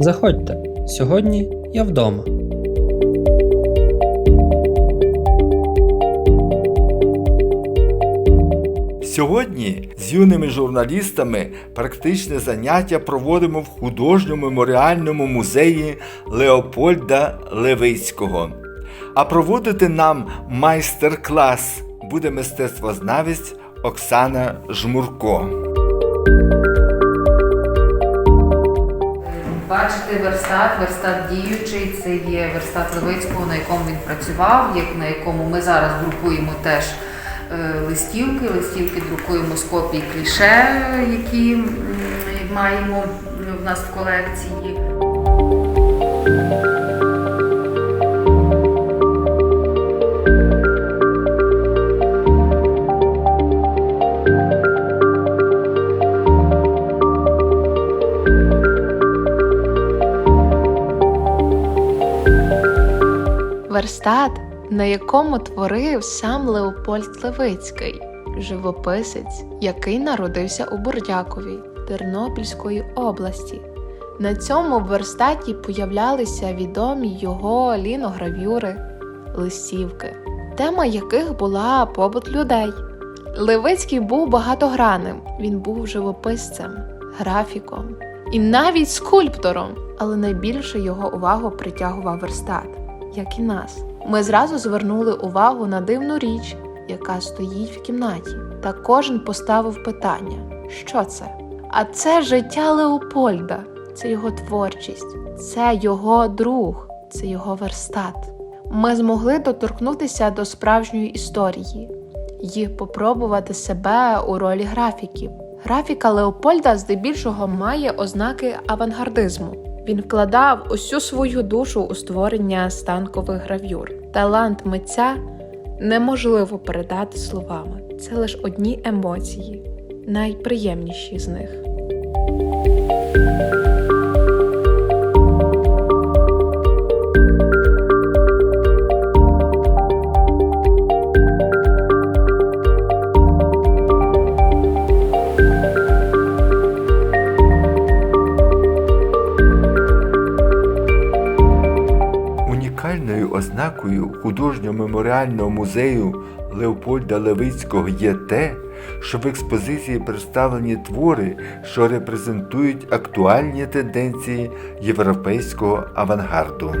Заходьте, сьогодні я вдома. Сьогодні з юними журналістами практичне заняття проводимо в художньому меморіальному музеї Леопольда Левицького. А проводити нам майстер-клас буде мистецтвознавець Оксана Жмурко. Бачите верстат, верстат діючий, це є верстат Левицького, на якому він працював, як на якому ми зараз друкуємо теж листівки. Листівки друкуємо з копій кліше, які маємо в нас в колекції. Верстат, на якому творив сам Леопольд Левицький, живописець, який народився у Бурдякові Тернопільської області. На цьому верстаті появлялися відомі його ліногравюри, листівки, тема яких була побут людей. Левицький був багатогранним, він був живописцем, графіком і навіть скульптором, але найбільше його увагу притягував верстат як і нас. Ми зразу звернули увагу на дивну річ, яка стоїть в кімнаті, та кожен поставив питання: що це? А це життя Леопольда, це його творчість, це його друг, це його верстат. Ми змогли доторкнутися до справжньої історії і попробувати себе у ролі графіків. Графіка Леопольда здебільшого має ознаки авангардизму. Він вкладав усю свою душу у створення станкових гравюр. Талант митця неможливо передати словами. Це лише одні емоції, найприємніші з них. Ознакою художньо-меморіального музею Леопольда Левицького є те, що в експозиції представлені твори, що репрезентують актуальні тенденції європейського авангарду.